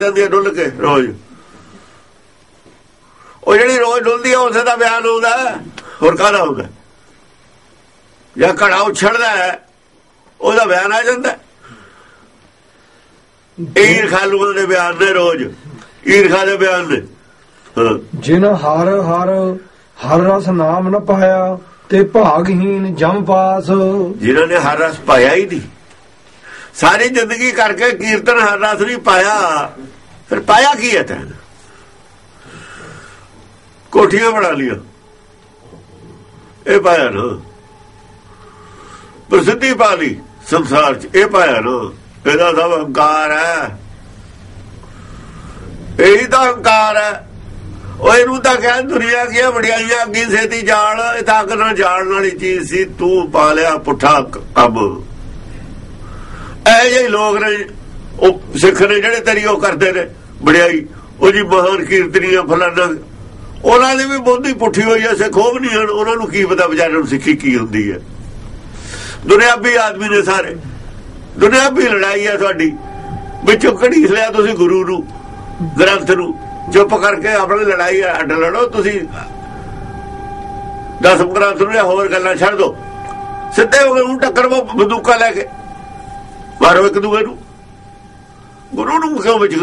ਜਾਂਦੀ ਹੈ ਡੁੱਲ ਕੇ ਰੋਜ਼। ਉਹ ਜਿਹੜੀ ਰੋਜ਼ ਡੁੱਲਦੀ ਹੈ ਉਸੇ ਦਾ ਬਿਆਨ ਹੁੰਦਾ ਹੋਰ ਕਾਹਦਾ ਹੁੰਦਾ ਜਾਂ ਘੜਾ ਉਛੜਦਾ ਹੈ ਉਹਦਾ ਬਿਆਨ ਆ ਜਾਂਦਾ। ਈਰ ਖਾਲੂ ਦੇ ਬਿਆਨ ਨੇ ਰੋਜ਼। ਈਰ ਖਾ ਦੇ ਬਿਆਨ ਨੇ। ਜਿਨ ਹਰ ਹਰ ਹਰ ਰਸ ਨਾਮ ਨ ਪਾਇਆ ਤੇ ਭਾਗਹੀਨ ਜਮ ਪਾਸ। ਜਿਨ੍ਹਾਂ ਨੇ ਹਰ ਰਸ ਪਾਇਆ ਹੀ ਨਹੀਂ। ਸਾਰੀ ਜ਼ਿੰਦਗੀ ਕਰਕੇ ਕੀਰਤਨ ਹਰ ਰਸ ਨਹੀਂ ਪਾਇਆ। ਫਿਰ ਪਾਇਆ ਕੀ ਹੈ ਤੈਂ ਕੋਠੀਆਂ ਬਣਾ ਲੀਆਂ ਇਹ ਪਾਇਆ ਨਾ। ਪ੍ਰਸਿੱਧੀ ਪਾ ਲਈ ਸੰਸਾਰ 'ਚ, ਇਹ ਪਾਇਆ ਨਾ। ਇਹਦਾ ਸਭ ਹੰਕਾਰ ਹੈ। ਇਹੀ ਤਾਂ ਹੰਕਾਰ ਹੈ। ਉਹ ਇਹਨੂੰ ਤਾਂ ਕਹਿ ਦੁਨੀਆ ਕੀ ਵਡਿਆਈਆਂ ਅੱਗੀ ਸੇਤੀ ਜਾਲ, ਇਹ ਤਾਂ ਅੱਗ ਨਾਲ ਜਾਣ ਵਾਲੀ ਚੀਜ਼ ਸੀ। ਤੂੰ ਪਾ ਲਿਆ ਪੁੱਠਾ ਕੰਮ। ਇਹ ਜਿਹੇ ਲੋਕ ਨੇ ਉਹ ਸਿੱਖ ਨੇ ਜਿਹੜੇ ਤੇਰੀ ਉਹ ਕਰਦੇ ਨੇ। ਵਡਿਆਈ, ਉਹ ਜੀ ਮਹਾਨ ਕੀਰਤਨੀਆਂ ਫਲਾਣਾ ਉਹਨਾਂ ਦੀ ਵੀ ਬੋਧੀ ਪੁੱਠੀ ਹੋਈ ਐ ਸਿੱਖ ਉਹ ਨਹੀਂ ਹਨ। ਉਹਨਾਂ ਨੂੰ ਕੀ ਪਤਾ ਵਿਚਾਰਿਆਂ ਨੂੰ ਸਿੱਖੀ ਕੀ ਹੁੰਦੀ ਹੈ। ਦੁਨਿਆਵੀ ਆਦਮੀ ਨੇ ਸਾਰੇ। ਦੁਨਿਆਵੀ ਲੜਾਈ ਹੈ ਤੁਹਾਡੀ ਵਿੱਚੋਂ ਕੜੀ ਲਿਆ ਤੁਸੀਂ ਗੁਰੂ ਨੂੰ, ਗ੍ਰੰਥ ਨੂੰ। ਚੁੱਪ ਕਰਕੇ ਆਪਣੀ ਲੜਾਈ ਅੱਡ ਲੜੋ ਤੁਸੀਂ। ਦਸਮ ਗ੍ਰੰਥ ਨੂੰ ਹੋਰ ਗੱਲਾਂ ਛੱਡ ਦੋ। ਸਿੱਧੇ ਹੋ ਗਏ ਉਹ ਟੱਕਰ ਬੰਦੂਕਾਂ ਲੈ ਕੇ। ਮਾਰੋ ਇੱਕ ਦੂਏ ਨੂੰ। ਗੁਰੂ ਨੂੰ ਕਿਉਂ ਵਿੱਚ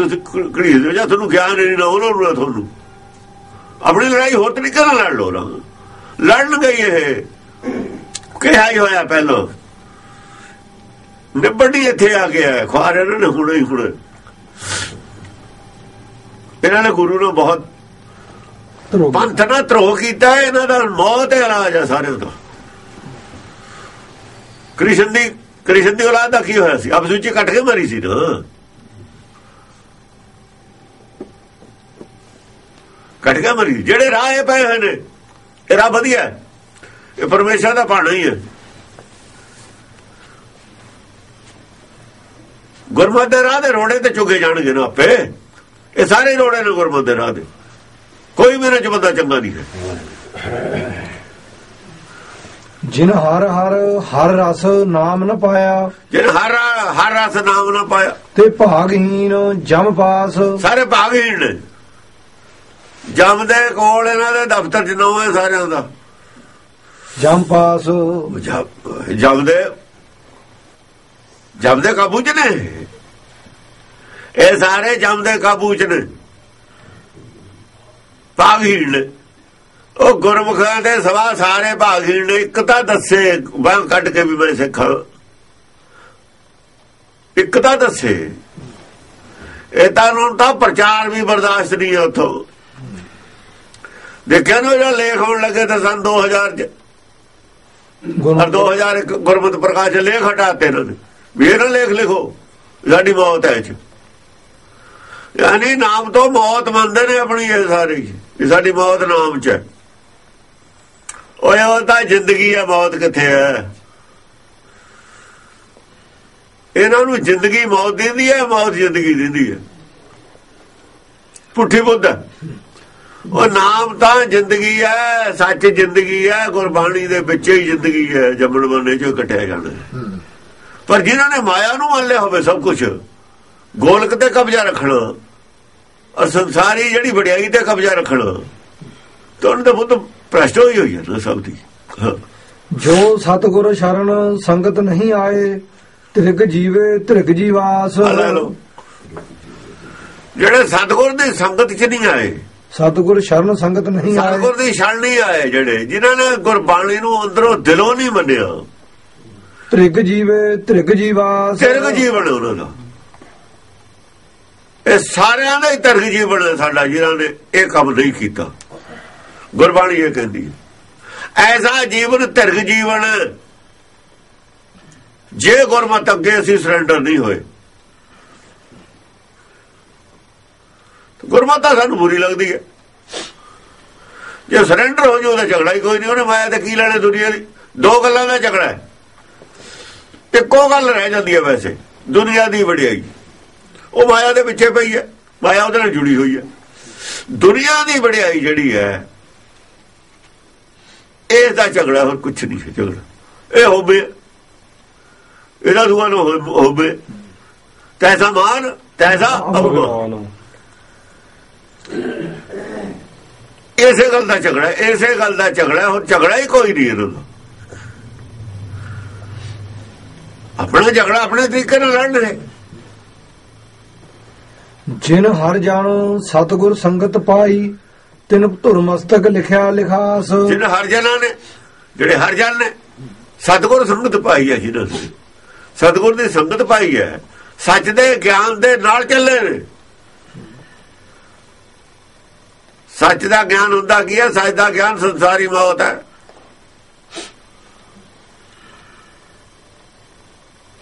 ਕੜੀ ਦੇ ਜਾਂ ਤੁਹਾਨੂੰ ਗਿਆਨ ਨਹੀਂ ਨਾ ਉਹਨਾਂ ਨੂੰ ਤੁਹਾਨੂੰ। ਆਪਣੀ ਲੜਾਈ ਹੋਰ ਤਰੀਕੇ ਨਾਲ ਲੜ ਲੋ ਨਾ। ਲੜਨ ਗਈ ਇਹ। ਕਿਹਾ ਹੀ ਹੋਇਆ ਪਹਿਲਾਂ। ਨਿਬੜੀ ਇੱਥੇ ਆ ਗਿਆ ਖੁਆਰ ਇਹਨਾਂ ਨੇ ਹੁਣੇ ਹੀ ਹੁਣੇ। ਇਹਨਾਂ ਨੇ ਗੁਰੂ ਨੂੰ ਬਹੁਤ ਪੰਥ ਨਾਲ ਧਰੋ ਕੀਤਾ। ਇਹਨਾਂ ਦਾ ਮੌਤ ਹੈ ਇਲਾਜ ਹੈ ਸਾਰਿਆਂ ਦਾ। ਕ੍ਰਿਸ਼ਨ ਦੀ ਕ੍ਰਿਸ਼ਨ ਦੀ ਔਲਾਦ ਦਾ ਕੀ ਹੋਇਆ ਸੀ? ਅਬ ਕੱਟ ਕੇ ਮਾਰੀ ਸੀ ਨਾ। ਕੱਟ ਕੇ ਮਰੀ। ਜਿਹੜੇ ਰਾਹ ਪਏ ਹੋਏ ਨੇ, ਇਹ ਰਾਹ ਵਧੀਆ ਇਹ ਪਰਮੇਸ਼ਰ ਦਾ ਪਾਣਾ ਹੀ ਹੈ। ਗੁਰਮਤਿ ਦੇ ਰਾਹ ਦੇ ਰੋੜੇ ਤੇ ਚੁਗੇ ਜਾਣਗੇ ਨਾ ਆਪੇ। ਇਹ ਸਾਰੇ ਰੋੜੇ ਨੇ ਗੁਰਮਤਿ ਦੇ ਰਾਹ ਦੇ। ਕੋਈ ਮੇਰੇ ਚ ਬੰਦਾ ਚੰਗਾ ਨਹੀਂ ਹੈ। ਜਿਨ ਹਰ ਹਰ ਹਰ ਰਸ ਨਾਮ ਨ ਪਾਇਆ। ਜਿਨ ਹਰ ਹਰ ਰਸ ਨਾਮ ਨਾ ਪਾਇਆ। ਤੇ ਭਾਗਹੀਨ ਜਮ ਪਾਸ। ਸਾਰੇ ਭਾਗਹੀਣ ਨੇ। ਜਮ ਦੇ ਕੋਲ ਇਹਨਾਂ ਦੇ ਦਫ਼ਤਰ ਚ ਨਾਮ ਹੈ ਸਾਰਿਆਂ ਦਾ। ਜਮ ਪਾਸ। ਜਮ ਦੇ ਜਮ ਦੇ ਕਾਬੂ ਚ ਨੇ। ਇਹ ਸਾਰੇ ਜਮ ਦੇ ਕਾਬੂ ਚ ਨੇ। ਭਾਗਹੀਣ ਨੇ। ਉਹ ਗੁਰਮੁਖਾਂ ਦੇ ਸਵਾ ਸਾਰੇ ਭਾਗਹੀਣ ਨੇ। ਇੱਕ ਤਾਂ ਦੱਸੇ ਬਾਹ ਕੱਢ ਕੇ ਵੀ ਮੈਂ ਸਿੱਖਾਂ। ਇੱਕ ਤਾਂ ਦੱਸੇ। ਇਹ ਤਾਂ ਨੂੰ ਤਾਂ ਪ੍ਰਚਾਰ ਵੀ ਬਰਦਾਸ਼ਤ ਨਹੀਂ ਉਥੋਂ। ਦੇਖਿਆ ਨਾ ਜਿਹੜਾ ਲੇਖ ਹੋਣ ਲੱਗੇ ਤਾਂ ਸਨ 2000 ਚ ਹਰ 2001 ਗੁਰਮਤਿ ਪ੍ਰਕਾਸ਼ ਲੇਖ ਹਟਾਤੇ ਨੇ। ਵੀ ਇਹਨਾਂ ਲੇਖ ਲਿਖੋ ਸਾਡੀ ਮੌਤ ਹੈ ਚ। ਯਾਨੀ ਨਾਮ ਤੋਂ ਮੌਤ ਮੰਨਦੇ ਨੇ ਆਪਣੀ ਇਹ ਸਾਰੇ। ਇਹ ਸਾਡੀ ਮੌਤ ਨਾਮ ਚ ਹੈ। ਓਏ ਉਹ ਤਾਂ ਜ਼ਿੰਦਗੀ ਹੈ ਮੌਤ ਕਿੱਥੇ ਹੈ ਇਹਨਾਂ ਨੂੰ ਜ਼ਿੰਦਗੀ ਮੌਤ ਦਿੰਦੀ ਹੈ ਮੌਤ ਜ਼ਿੰਦਗੀ ਦਿੰਦੀ ਹੈ ਪੁੱਠੀ ਬੁੱਧ ਉਹ ਨਾਮ ਤਾਂ ਜ਼ਿੰਦਗੀ ਹੈ ਸੱਚ ਜ਼ਿੰਦਗੀ ਹੈ ਗੁਰਬਾਣੀ ਦੇ ਵਿੱਚ ਹੀ ਜ਼ਿੰਦਗੀ ਹੈ ਜੰਮਣ ਬੰਨੇ ਚੋਂ ਕੱਟਿਆ ਜਾਣਾ ਪਰ ਜਿਨ੍ਹਾਂ ਨੇ ਮਾਇਆ ਨੂੰ ਮੰਨ ਲਿਆ ਹੋਵੇ ਸਭ ਕੁਝ ਗੋਲਕ ਤੇ ਕਬਜ਼ਾ ਰੱਖਣਾ। ਔਰ ਸੰਸਾਰੀ ਜਿਹੜੀ ਵਡਿਆਈ ਤੇ ਕਬਜ਼ਾ ਰੱਖਣਾ। ਤਾਂ ਉਹਨਾਂ ਦਾ ਬੁੱਧ ਭ੍ਰਸ਼ਟ ਹੋਈ ਹੋਈ ਹੈ ਸਭ ਦੀ ਜੋ ਸਤਗੁਰ ਸ਼ਰਨ ਸੰਗਤ ਨਹੀਂ ਆਏ ਤ੍ਰਿਗ ਜੀਵੇ ਤ੍ਰਿਗ ਜੀਵਾਸ। ਜਿਹੜੇ ਸਤਗੁਰ ਦੀ ਸੰਗਤ ਚ ਨਹੀਂ ਆਏ ਸਤਗੁਰ ਸ਼ਰਨ ਸੰਗਤ ਨਹੀਂ ਆਏ। ਸਤਗੁਰ ਦੀ ਸ਼ਰਨ ਨਹੀਂ ਆਏ ਜਿਹੜੇ ਜਿਨ੍ਹਾਂ ਨੇ ਗੁਰਬਾਣੀ ਨੂੰ ਅੰਦਰੋਂ ਦਿਲੋਂ ਨਹੀਂ ਮੰਨਿਆ। ਤ੍ਰਿਗ ਜੀਵੇ ਤ੍ਰਿਗ ਜੀਵਾਸ। ਤਿਰਗ ਜੀਵਨ ਉਹਨਾਂ ਦਾ। ਇਹ ਸਾਰਿਆਂ ਦਾ ਹੀ ਤਿਰਗ ਜੀਵਨ ਸਾਡਾ ਜਿਨ੍ਹਾਂ ਨੇ ਇਹ ਕੰਮ ਨਹੀਂ ਕੀਤਾ। ਗੁਰਬਾਣੀ ਇਹ ਕਹਿੰਦੀ ਹੈ, ਐਸਾ ਜੀਵਨ ਤਿਰਗ ਜੀਵਨ, ਜੇ ਗੁਰਮਤ ਅੱਗੇ ਅਸੀਂ ਸਰੈਂਡਰ ਨਹੀਂ ਹੋਏ। ਗੁਰਮਤ ਤਾਂ ਸਾਨੂੰ ਬੁਰੀ ਲੱਗਦੀ ਹੈ। ਜੇ ਸਰੈਂਡਰ ਹੋ ਜਾਓ ਉਹਦਾ ਝਗੜਾ ਹੀ ਕੋਈ ਨਹੀਂ। ਉਹਨੇ ਮਾਇਆ ਤੇ ਕੀ ਲੈਣੇ ਦੁਨੀਆ ਦੀ? ਦੋ ਗੱਲਾਂ ਦਾ ਝਗੜਾ ਹੈ। ਇੱਕੋ ਗੱਲ ਰਹਿ ਜਾਂਦੀ ਹੈ ਵੈਸੇ, ਦੁਨੀਆ ਦੀ ਵਡਿਆਈ। ਉਹ ਮਾਇਆ ਦੇ ਪਿੱਛੇ ਪਈ ਹੈ, ਮਾਇਆ ਉਹਦੇ ਨਾਲ ਜੁੜੀ ਹੋਈ ਹੈ। ਦੁਨੀਆ ਦੀ ਵਡਿਆਈ ਜਿਹੜੀ ਹੈ ਇਹ ਦਾ ਝਗੜਾ ਹੋਰ ਕੁਝ ਨਹੀਂ ਝਗੜਾ। ਇਹ ਹੋਵੇ ਇਹਦਾ ਦੁਆ ਨੂੰ ਹੋਵੇ ਤੈਸਾ ਮਾਨ ਤੈਸਾ ਅਬ ਇਸੇ ਗੱਲ ਦਾ ਝਗੜਾ ਇਸੇ ਗੱਲ ਦਾ ਝਗੜਾ ਹੈ, ਹੋਰ ਝਗੜਾ ਹੀ ਕੋਈ ਨਹੀਂ ਇਹਨਾਂ ਦਾ। ਆਪਣਾ ਝਗੜਾ ਆਪਣੇ ਤਰੀਕੇ ਨਾਲ ਲੜਨ ਰਹੇ ਜਿਨ ਹਰ ਜਾਣੋ ਸਤਗੁਰ ਸੰਗਤ ਪਾਈ ਤਿਨ ਧੁਰ ਮਸਤਕ ਲਿਖਿਆ ਲਿਖਾਸ। ਜਿਨ ਹਰ ਜਨਾਂ ਨੇ, ਜਿਹੜੇ ਹਰ ਜਨ ਨੇ, ਸਤਗੁਰ ਸੰਗਤ ਪਾਈ ਹੈ ਜਿਹਨਾਂ ਨੇ। ਸਤਗੁਰ ਦੀ ਸੰਗਤ ਪਾਈ ਹੈ। ਸੱਚ ਦੇ, ਗਿਆਨ ਦੇ ਨਾਲ ਚੱਲੇ ਨੇ। ਸੱਚ ਦਾ ਗਿਆਨ ਹੁੰਦਾ ਕੀ ਹੈ? ਸੱਚ ਦਾ ਗਿਆਨ ਸੰਸਾਰੀ ਮੌਤ ਹੈ।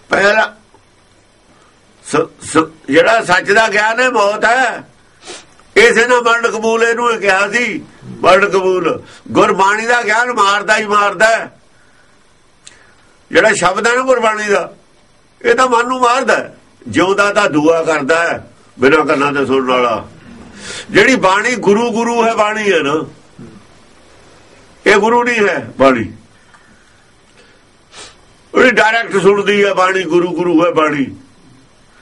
ਪਹਿਲਾ ਜਿਹੜਾ ਸੱਚ ਦਾ ਗਿਆਨ ਹੈ, ਮੌਤ ਹੈ। ਇਸੇ ਨਾਲ ਮਰਨ ਕਬੂਲ ਇਹਨੂੰ ਇਹ ਕਿਹਾ ਸੀ ਮਰਨ ਕਬੂਲ। ਗੁਰਬਾਣੀ ਦਾ ਗਿਆਨ ਮਾਰਦਾ ਹੀ ਮਾਰਦਾ ਜਿਹੜਾ ਸ਼ਬਦ ਹੈ ਨਾ ਗੁਰਬਾਣੀ ਦਾ, ਇਹ ਤਾਂ ਮਨ ਨੂੰ ਮਾਰਦਾ ਜਿਉਂਦਾ ਤਾਂ ਦੁਆ ਕਰਦਾ ਬਿਨਾਂ ਕੰਨਾਂ ਤੇ ਸੁਣਨ ਵਾਲਾ। ਜਿਹੜੀ ਬਾਣੀ ਗੁਰੂ ਗੁਰੂ ਹੈ, ਬਾਣੀ ਹੈ ਨਾ, ਇਹ ਗੁਰੂ ਨਹੀਂ ਹੈ ਬਾਣੀ। ਉਹ ਡਾਇਰੈਕਟ ਸੁਣਦੀ ਹੈ ਬਾਣੀ, ਗੁਰੂ ਗੁਰੂ ਹੈ ਬਾਣੀ।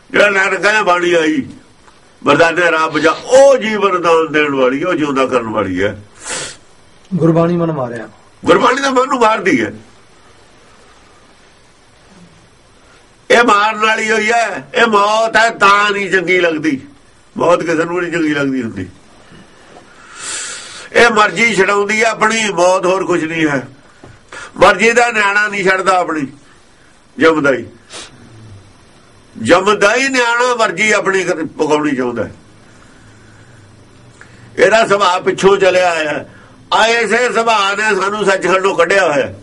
ਜਿਹੜਾ ਨਾਨਕ ਕਹਿੰਦਾ ਬਾਣੀ ਆਈ। ਵਰਦਾਨੇ ਰੱਬ ਜਾ ਉਹ ਜੀਵਨ ਦਾਨ ਦੇਣ ਵਾਲੀ ਉਹ ਜਿਉਂਦਾ ਕਰਨ ਵਾਲੀ ਹੈ। ਗੁਰਬਾਣੀ ਮਨ ਮਾਰਿਆ। ਗੁਰਬਾਣੀ ਦਾ ਮਨ ਨੂੰ ਮਾਰਦੀ ਹੈ। ਇਹ ਮਾਰਨ ਵਾਲੀ ਹੋਈ ਹੈ ਇਹ ਮੌਤ ਹੈ ਤਾਂ ਨਹੀਂ ਚੰਗੀ ਲੱਗਦੀ। ਮੌਤ ਕਿਸੇ ਨੂੰ ਨਹੀਂ ਚੰਗੀ ਲੱਗਦੀ ਹੁੰਦੀ। ਇਹ ਮਰਜ਼ੀ ਛਡਾਉਂਦੀ ਹੈ ਆਪਣੀ ਮੌਤ ਹੋਰ ਕੁਝ ਨਹੀਂ ਹੈ। ਮਰਜ਼ੀ ਦਾ ਨਿਆਣਾ ਨਹੀਂ ਛੱਡਦਾ ਆਪਣੀ ਜਮਦਾ ਹੀ। ਜਮਦਾ ਹੀ ਨਿਆਣਾ ਮਰਜ਼ੀ ਆਪਣੀ ਪਕਾਉਣੀ ਚਾਹੁੰਦਾ ਇਹਦਾ ਸੁਭਾਅ ਪਿੱਛੋਂ ਚਲਿਆ ਆਇਆ ਆਏ ਸੁਭਾਅ ਨੇ ਸਾਨੂੰ ਸੱਚਖੰਡੋਂ ਕੱਢਿਆ ਹੋਇਆ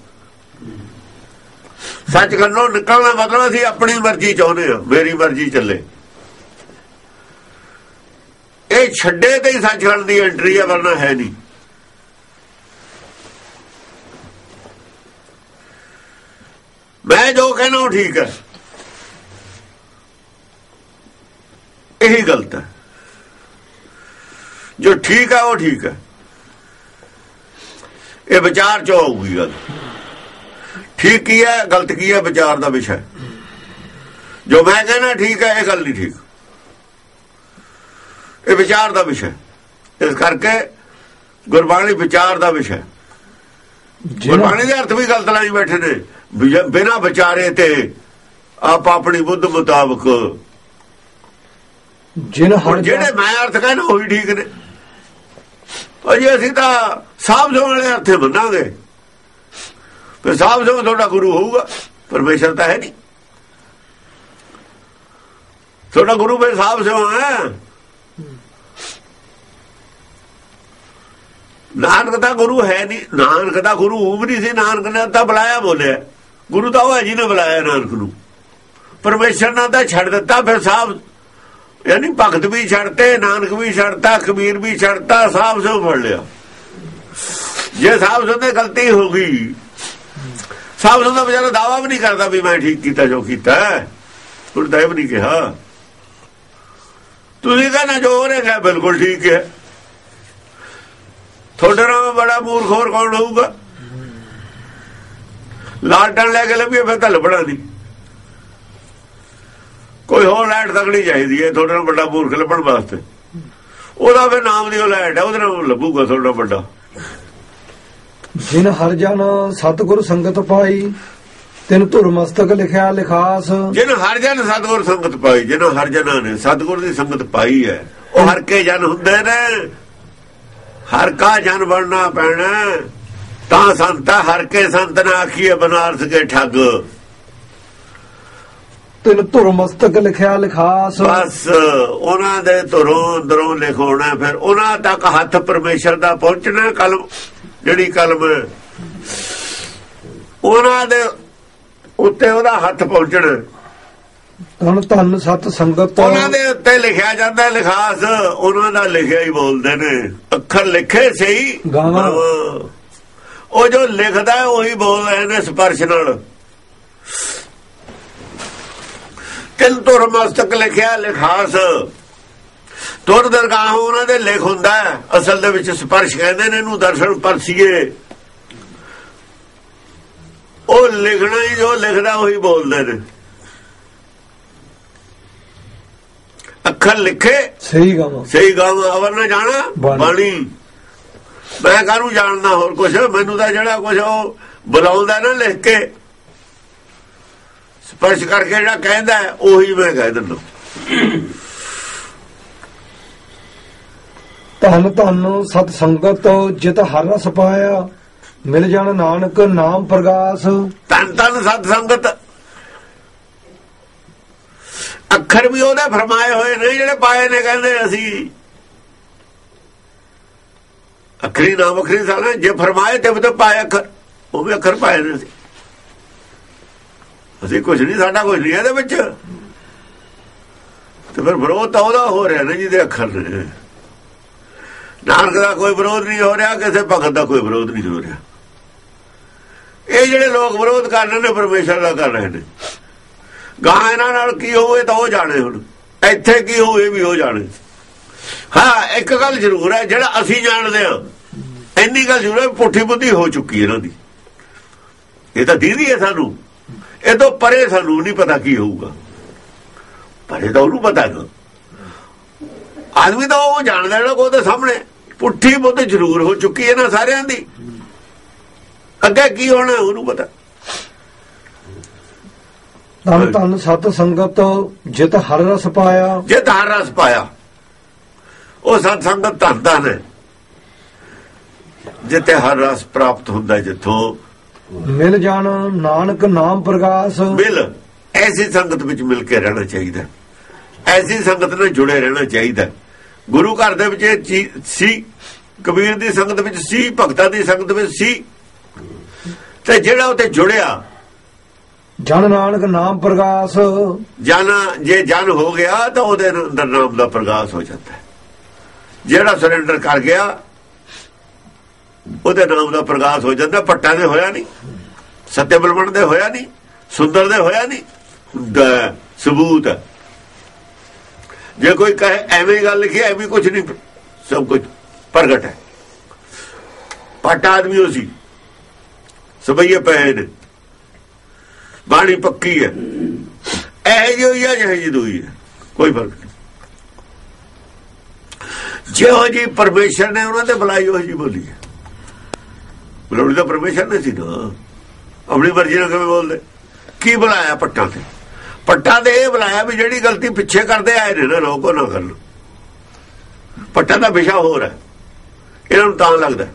ਸੱਚਖੰਡੋਂ ਨਿਕਲਣਾ ਮਤਲਬ ਅਸੀਂ ਆਪਣੀ ਮਰਜ਼ੀ ਚਾਹੁੰਦੇ ਹਾਂ, ਮੇਰੀ ਮਰਜ਼ੀ ਚੱਲੇ। ਇਹ ਛੱਡੇ ਤੇ ਹੀ ਸੱਚਖੰਡ ਦੀ ਐਂਟਰੀ ਹੈ ਵਰਨਾ ਹੈ ਨਹੀਂ। ਮੈਂ ਜੋ ਕਹਿਣਾ ਉਹ ਠੀਕ ਹੈ। ਇਹੀ ਗਲਤ ਹੈ। ਜੋ ਠੀਕ ਹੈ ਉਹ ਠੀਕ ਹੈ। ਇਹ ਵਿਚਾਰ ਚ ਹੋਊਗੀ ਗੱਲ। ਠੀਕ ਕੀ ਹੈ ਗਲਤ ਕੀ ਹੈ ਵਿਚਾਰ ਦਾ ਵਿਸ਼ਾ ਜੋ ਮੈਂ ਕਹਿੰਦਾ ਠੀਕ ਹੈ ਇਹ ਗੱਲ ਨਹੀਂ ਠੀਕ। ਇਹ ਵਿਚਾਰ ਦਾ ਵਿਸ਼ਾ ਇਸ ਕਰਕੇ ਗੁਰਬਾਣੀ ਵਿਚਾਰ ਦਾ ਵਿਸ਼ਾ ਗੁਰਬਾਣੀ ਦੇ ਅਰਥ ਵੀ ਗਲਤ ਲਾਈ ਬੈਠੇ ਨੇ। ਬਿਨਾਂ ਵਿਚਾਰੇ ਤੇ ਆਪ ਆਪਣੀ ਬੁੱਧ ਮੁਤਾਬਕ ਹੁਣ ਜਿਹੜੇ ਮੈਂ ਅਰਥ ਕਹਿੰਦਾ ਉਹ ਵੀ ਠੀਕ ਨੇ। ਅਜੇ ਅਸੀਂ ਤਾਂ ਸੋਣ ਵਾਲੇ ਅਰਥੇ ਮੰਨਾਂਗੇ ਫਿਰ ਸਾਹਬ ਸੋਣ ਤੁਹਾਡਾ ਗੁਰੂ ਹੋਊਗਾ ਪਰਮੇਸ਼ਰ ਤਾਂ ਹੈ ਨਹੀਂ। ਤੁਹਾਡਾ ਗੁਰੂ ਫਿਰ ਸਾਹਬ ਸੋਣ ਹੈ। ਨਾਨਕ ਦਾ ਗੁਰੂ ਹੈ ਨਹੀਂ ਨਾਨਕ ਦਾ ਗੁਰੂ ਉਹ ਵੀ ਨਹੀਂ ਸੀ ਨਾਨਕ ਨੇ ਤਾਂ ਬੁਲਾਇਆ ਬੋਲਿਆ। ਗੁਰੂ ਤਾਂ ਉਹ ਹੈ ਜਿਹਨੇ ਬੁਲਾਇਆ ਨਾਨਕ ਨੂੰ। ਪਰਮੇਸ਼ਰ ਨੇ ਤਾਂ ਛੱਡ ਦਿੱਤਾ ਫਿਰ ਸਾਹਬ ਯਾਨੀ ਭਗਤ ਵੀ ਛੱਡਤੇ, ਨਾਨਕ ਵੀ ਛੱਡਤਾ ਕਬੀਰ ਵੀ ਛੱਡਤਾ ਸਾਹਬ ਸੋ ਫੜ ਲਿਆ। ਜੇ ਸਾਹਿਬ ਸੋ ਤੇ ਗਲਤੀ ਹੋ ਗਈ ਸਾਹਿਬ ਸੋ ਦਾ ਵਿਚਾਰਾ ਦਾਵਾ ਵੀ ਨਹੀਂ ਕਰਦਾ ਵੀ ਮੈਂ ਠੀਕ ਕੀਤਾ, ਜੋ ਕੀਤਾ ਹੁਣ ਤਾਂ ਨਹੀਂ ਕਿਹਾ। ਤੁਸੀਂ ਕਹਿੰਦਾ ਜੋ ਉਹਨੇ ਕਿਹਾ ਬਿਲਕੁਲ ਠੀਕ ਹੈ। ਤੁਹਾਡੇ ਨਾਲ ਬੜਾ ਮੂਰਖ ਹੋਰ ਕੌਣ ਹੋਊਗਾ? ਲਾਲਟਨ ਲੈ ਕੇ ਲੱਭੀਏ, ਫਿਰ ਤਾਂ ਲੱਭਣਾ ਨਹੀਂ। ਕੋਈ ਹੋਰ ਲਾਈਟ ਤਕੜੀ ਚਾਹੀਦੀ ਹੈ ਤੁਹਾਡੇ ਨਾਲ ਵੱਡਾ ਮੂਰਖ ਲੱਭਣ ਵਾਸਤੇ। ਉਹਦਾ ਫਿਰ ਨਾਮ ਦੀ ਉਹ ਲਾਈਟ ਹੈ ਉਹਦੇ ਨਾਲ ਲੱਭੂਗਾ ਤੁਹਾਡਾ ਵੱਡਾ। ਜਿਨ ਹਰ ਜਨ ਸਤਗੁਰ ਸੰਗਤ ਪਾਈ ਤਿਨ ਧੁਰ ਮਸਤਕ ਲਿਖਿਆ ਲਿਖਾਸ। ਜਿਹਨ ਹਰ ਜਨ ਸਤਗੁਰ ਸੰਗਤ ਪਾਈ ਜਿਹਨ ਹਰ ਜਨਾਂ ਨੇ ਸਤਗੁਰ ਦੀ ਸੰਗਤ ਪਾਈ ਹੈ ਉਹ ਹਰ ਕੇ ਜਨ ਹੁੰਦੇ ਨੇ। ਹਰ ਕਾ ਜਨ ਬਣਨਾ ਪੈਣਾ ਤਾਂ ਸੰਤਾ ਹਰ ਕੇ ਸੰਤ ਨਾ ਆਖੀਏ ਬਨਾਰਸ ਕੇ ਠੱਗ। ਤਿਨ ਧੁਰ ਮਸਤਕ ਲਿਖਿਆ ਲਿਖਾਸ ਬਸ ਉਹਨਾਂ ਦੇ ਧਰੋਂ ਅੰਦਰੋਂ ਲਿਖਾਉਣਾ ਫਿਰ ਉਹਨਾਂ ਤੱਕ ਹੱਥ ਪਰਮੇਸ਼ਰ ਦਾ ਪਹੁੰਚਣਾ ਕਲਮ ਜਿਹੜੀ ਕਲਮ। ਉਹਨਾਂ ਦੇ ਉੱਤੇ ਉਹਦਾ ਹੱਥ ਪਹੁੰਚਣਾ। ਤਨ ਧਨ ਸਤ ਸੰਗਤ। ਉਹਨਾਂ ਦੇ ਉੱਤੇ ਲਿਖਿਆ ਜਾਂਦਾ ਲਿਖਾਸ ਉਹਨਾਂ ਦਾ ਲਿਖਿਆ ਹੀ ਬੋਲਦੇ ਨੇ। ਅੱਖਰ ਲਿਖੇ ਸਹੀ ਗਾਵਾਂ। ਉਹ ਜੋ ਲਿਖਦਾ ਉਹੀ ਬੋਲ ਰਹੇ ਨੇ ਸਪਰਸ਼ ਨਾਲ। ਤਿਲ ਤੁਰ ਮਸਤਕ ਲਿਖਿਆ ਲਿਖਾਸ? ਤੁਰ ਦਰਗਾਹ ਉਹਨਾਂ ਦੇ ਲਿਖ ਹੁੰਦਾ। ਅਸਲ ਦੇ ਵਿੱਚ ਸਪਰਸ਼ ਕਹਿੰਦੇ ਨੇ ਇਹਨੂੰ ਦਰਸ਼ਨ ਪਰਸੀਏ। ਉਹ ਲਿਖਣਾ ਹੀ ਜੋ ਲਿਖਦਾ ਉਹੀ ਬੋਲਦੇ ਨੇ। ਅੱਖਰ ਲਿਖੇ। ਸਹੀ ਗਾਵਾਂ ਸਹੀ ਗੱਲ ਅਵਰ ਨਾ ਜਾਣਾ ਬਾਣੀ। ਬਾਣੀ। ਮੈਂ ਕਾਹਨੂੰ ਜਾਣਦਾ ਹੋਰ ਕੁਝ ਮੈਨੂੰ ਤਾਂ ਜਿਹੜਾ ਕੁਝ ਉਹ ਬੁਲਾਉਂਦਾ ਨਾ ਲਿਖ ਕੇ। ਸਪਰਸ਼ ਕਰਕੇ ਜਿਹੜਾ ਕਹਿੰਦਾ ਉਹੀ ਮੈਂ ਕਹਿ ਦਿੰਦਾ। ਧੰਨ ਧੰਨ ਸਤ ਸੰਗਤ ਜਿਤ ਹਰ ਰਸ ਪਾਇਆ ਮਿਲ ਜਾਣ ਨਾਨਕ ਨਾਮ ਪ੍ਰਗਾਸ। ਤਨ ਤਨ ਸਤ ਸੰਗਤ। ਅੱਖਰ ਵੀ ਉਹਦੇ ਫਰਮਾਏ ਹੋਏ ਨੇ ਜਿਹੜੇ ਪਾਏ ਨੇ ਕਹਿੰਦੇ ਅਸੀਂ। ਅੱਖਰੀ ਨਾਮ ਅੱਖਰੀ ਸਾਲਾ ਜੇ ਫਰਮਾਏ ਤੇ ਵੀ ਤਾਂ ਪਾਏ ਅੱਖਰ ਉਹ ਵੀ ਅੱਖਰ ਪਾਏ ਨੇ ਅਸੀਂ। ਅਸੀਂ ਕੁਝ ਨਹੀਂ, ਸਾਡਾ ਕੁਝ ਨਹੀਂ ਇਹਦੇ ਵਿੱਚ। ਤੇ ਫਿਰ ਵਿਰੋਧ ਤਾਂ ਉਹਦਾ ਹੋ ਰਿਹਾ ਨਾ ਜਿਹਦੇ ਅੱਖਰ ਨੇ। ਨਾਨਕ ਦਾ ਕੋਈ ਵਿਰੋਧ ਨਹੀਂ ਹੋ ਰਿਹਾ, ਕਿਸੇ ਭਗਤ ਦਾ ਕੋਈ ਵਿਰੋਧ ਨਹੀਂ ਹੋ ਰਿਹਾ। ਇਹ ਜਿਹੜੇ ਲੋਕ ਵਿਰੋਧ ਕਰ ਰਹੇ ਨੇ, ਪਰਮੇਸ਼ਰ ਦਾ ਕਰ ਰਹੇ ਨੇ। ਗਾਂ ਇਹਨਾਂ ਨਾਲ ਕੀ ਹੋਵੇ ਤਾਂ ਉਹ ਜਾਣੇ ਹੁਣ। ਇੱਥੇ ਕੀ ਹੋਵੇ ਵੀ ਉਹ ਜਾਣੇ। ਹਾਂ, ਇੱਕ ਗੱਲ ਜ਼ਰੂਰ ਹੈ, ਜਿਹੜਾ ਅਸੀਂ ਜਾਣਦੇ ਹਾਂ, ਇੰਨੀ ਗੱਲ ਜ਼ਰੂਰ ਹੈ ਪੁੱਠੀ ਬੁੱਧੀ ਹੋ ਚੁੱਕੀ ਇਹਨਾਂ ਦੀ। ਇਹ ਤਾਂ ਦੀਦੀ ਹੈ ਸਾਨੂੰ। ਇਹ ਤੋਂ ਪਰੇ ਸਾਨੂੰ ਨਹੀਂ ਪਤਾ ਕੀ ਹੋਊਗਾ। ਪਰੇ ਤਾਂ ਉਹਨੂੰ ਪਤਾ ਹੈ ਆਦਮੀ ਤਾਂ ਉਹ ਜਾਣਦਾ ਜਿਹੜਾ ਉਹਦੇ ਸਾਹਮਣੇ। ਪੁੱਠੀ ਬੁੱਧ ਜ਼ਰੂਰ ਹੋ ਚੁੱਕੀ ਹੈ ਨਾ ਸਾਰਿਆਂ ਦੀ। ਅੱਗੇ ਕੀ ਹੋਣਾ ਉਹਨੂੰ ਪਤਾ। ਧੰਨ ਧੰਨ ਸਤ ਸੰਗਤ ਜਿਤ ਹਰ ਰਸ ਪਾਇਆ। ਜੇ ਧਾਰ ਰਸ ਪਾਇਆ। ਉਹ ਸਤ ਸੰਗਤ ਧੰਦਾ ਨੇ ਜਿੱਤੇ ਹਰ ਰਸ ਪ੍ਰਾਪਤ ਹੁੰਦਾ ਜਿੱਥੋਂ ਮਿਲ ਜਾਣ ਨਾਨਕ ਨਾਮ ਪ੍ਰਗਾਸ। ਮਿਲ ਐਸੀ ਸੰਗਤ ਵਿੱਚ ਮਿਲ ਕੇ ਰਹਿਣਾ ਚਾਹੀਦਾ। ਐਸੀ ਸੰਗਤ ਨਾਲ ਜੁੜੇ ਰਹਿਣਾ ਚਾਹੀਦਾ। ਗੁਰੂ ਘਰ ਦੇ ਵਿੱਚ ਸੀ ਕਬੀਰ ਦੀ ਸੰਗਤ ਵਿੱਚ ਸੀ ਭਗਤਾਂ ਦੀ ਸੰਗਤ ਵਿੱਚ ਸੀ। ਤੇ ਜਿਹੜਾ ਉਤੇ ਜੁੜਿਆ ਜਨ ਨਾਨਕ ਨਾਮ ਪ੍ਰਗਾਸ। ਜਨ ਜੇ ਜਨ ਹੋ ਗਿਆ ਤਾਂ ਉਹਦੇ ਅੰਦਰ ਨਾਮ ਦਾ ਪ੍ਰਗਾਸ ਹੋ ਜਾਂਦਾ ਜਿਹੜਾ ਸਰੈਂਡਰ ਕਰ ਗਿਆ ਉਹਦੇ ਨਾਮ ਦਾ ਪ੍ਰਕਾਸ਼ ਹੋ ਜਾਂਦਾ ਪੱਟਾਂ ਦੇ ਹੋਇਆ ਨਹੀਂ, ਸੱਤੇ ਬਲਵਣ ਦੇ ਹੋਇਆ ਨਹੀਂ, ਸੁੰਦਰ ਦੇ ਹੋਇਆ ਨਹੀਂ ਹੁੰਦਾ ਸਬੂਤ। ਜੇ ਕੋਈ ਕਹੇ, ਐਵੇਂ ਗੱਲ ਲਿਖੀ, ਐਵੇਂ ਕੁਝ ਨਹੀਂ, ਸਭ ਕੁਝ ਪ੍ਰਗਟ ਹੈ। ਪੱਟ ਆਦਮੀ ਉਹ ਸੀ, ਸਬਈਏ ਪਏ ਨੇ ਬਾਣੀ ਪੱਕੀ ਹੈ। ਇਹ ਜਿਹੀ ਹੋਈ ਹੈ, ਜਿਹੇ ਜਿਹੀ ਦੋਈ ਹੈ। ਕੋਈ ਫ਼ਰਕ ਨਹੀਂ। ਜਿਹੋ ਜੀ ਪਰਮੇਸ਼ਰ ਨੇ ਉਹਨਾਂ ਤੇ ਬੁਲਾਈ, ਉਹ ਜੀ ਬੋਲੀ ਹੈ। ਬੁਲਾਉਣੀ ਦਾ ਪਰਮਿਸ਼ਨ ਨਹੀਂ ਸੀ ਨਾ। ਆਪਣੀ ਮਰਜ਼ੀ ਨਾਲ ਕਿਵੇਂ ਬੋਲਦੇ? ਕੀ ਬੁਲਾਇਆ ਪੱਟਾਂ ਤੇ? ਪੱਟਾਂ ਤੇ ਇਹ ਬੁਲਾਇਆ ਵੀ ਜਿਹੜੀ ਗਲਤੀ ਪਿੱਛੇ ਕਰਦੇ ਆਏ ਨੇ ਨਾ ਲੋਕ ਉਹ ਨਾ ਕਰਨ ਪੱਟਾਂ ਦਾ ਵਿਸ਼ਾ ਹੋਰ ਹੈ। ਇਹਨਾਂ ਨੂੰ ਤਾਂ ਲੱਗਦਾ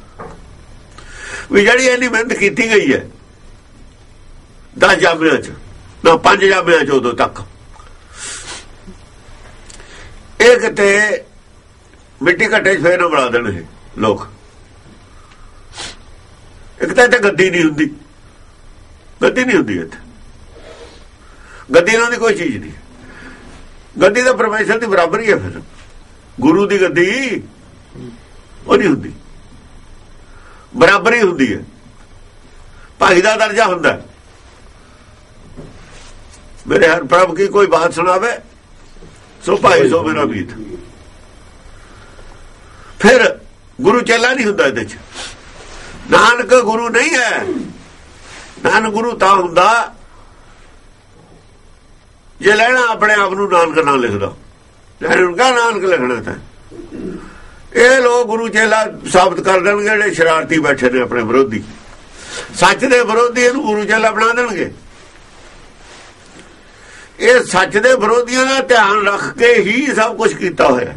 ਵੀ ਜਿਹੜੀ ਇੰਨੀ ਮਿਹਨਤ ਕੀਤੀ ਗਈ ਹੈ 10 ਜਾਮਿਆਂ ਚ, ਨਾ ਪੰਜ ਜਾਮਿਆਂ ਚ ਉਦੋਂ ਤੱਕ। ਇਹ ਕਿਤੇ ਮਿੱਟੀ ਘੱਟੇ 'ਚ ਫੇਰ ਨਾ ਬਣਾ ਦੇਣ ਇਹ ਲੋਕ। ਇੱਕ ਤਾਂ ਇੱਥੇ ਗੱਦੀ ਨਹੀਂ ਹੁੰਦੀ। ਗੱਦੀ ਨਹੀਂ ਹੁੰਦੀ ਇੱਥੇ। ਗੱਦੀ ਨਾਲ ਦੀ ਕੋਈ ਚੀਜ਼ ਨਹੀਂ। ਗੱਦੀ ਦਾ ਪਰਮੇਸ਼ਰ ਦੀ ਬਰਾਬਰੀ ਹੈ ਫਿਰ। ਗੁਰੂ ਦੀ ਗੱਦੀ ਉਹ ਨਹੀਂ ਹੁੰਦੀ। ਬਰਾਬਰੀ ਹੁੰਦੀ ਹੈ। ਭਾਈ ਦਾ ਦਰਜਾ ਹੁੰਦਾ ਮੇਰੇ ਹਰ ਪ੍ਰਭ ਕੀ ਕੋਈ ਬਾਤ ਸੁਣਾਵੇ, ਸੋ ਭਾਈ ਸੋ ਮੇਰਾ ਮੀਤ। ਫਿਰ ਗੁਰੂ ਚੇਲਾ ਨਹੀਂ ਹੁੰਦਾ ਇਹਦੇ ਚ। ਨਾਨਕ ਗੁਰੂ ਨਹੀਂ ਹੈ। ਨਾਨਕ ਗੁਰੂ ਤਾਂ ਹੁੰਦਾ। ਜੇ ਲੈਣਾ ਆਪਣੇ ਆਪ ਨੂੰ ਨਾਨਕ ਨਾਲ ਲਿਖਦਾ। ਲੈਣ ਕਾ ਨਾਨਕ ਲਿਖਣਾ ਤਾਂ। ਇਹ ਲੋਕ ਗੁਰੂ ਚੇਲਾ ਸਾਬਤ ਕਰ ਦੇਣਗੇ, ਜਿਹੜੇ ਸ਼ਰਾਰਤੀ ਬੈਠੇ ਨੇ ਆਪਣੇ ਵਿਰੋਧੀ। ਸੱਚ ਦੇ ਵਿਰੋਧੀ ਇਹਨੂੰ ਗੁਰੂ ਚੇਲਾ ਬਣਾ ਦੇਣਗੇ। ਇਹ ਸੱਚ ਦੇ ਵਿਰੋਧੀਆਂ ਦਾ ਧਿਆਨ ਰੱਖ ਕੇ ਹੀ ਸਭ ਕੁਝ ਕੀਤਾ ਹੋਇਆ।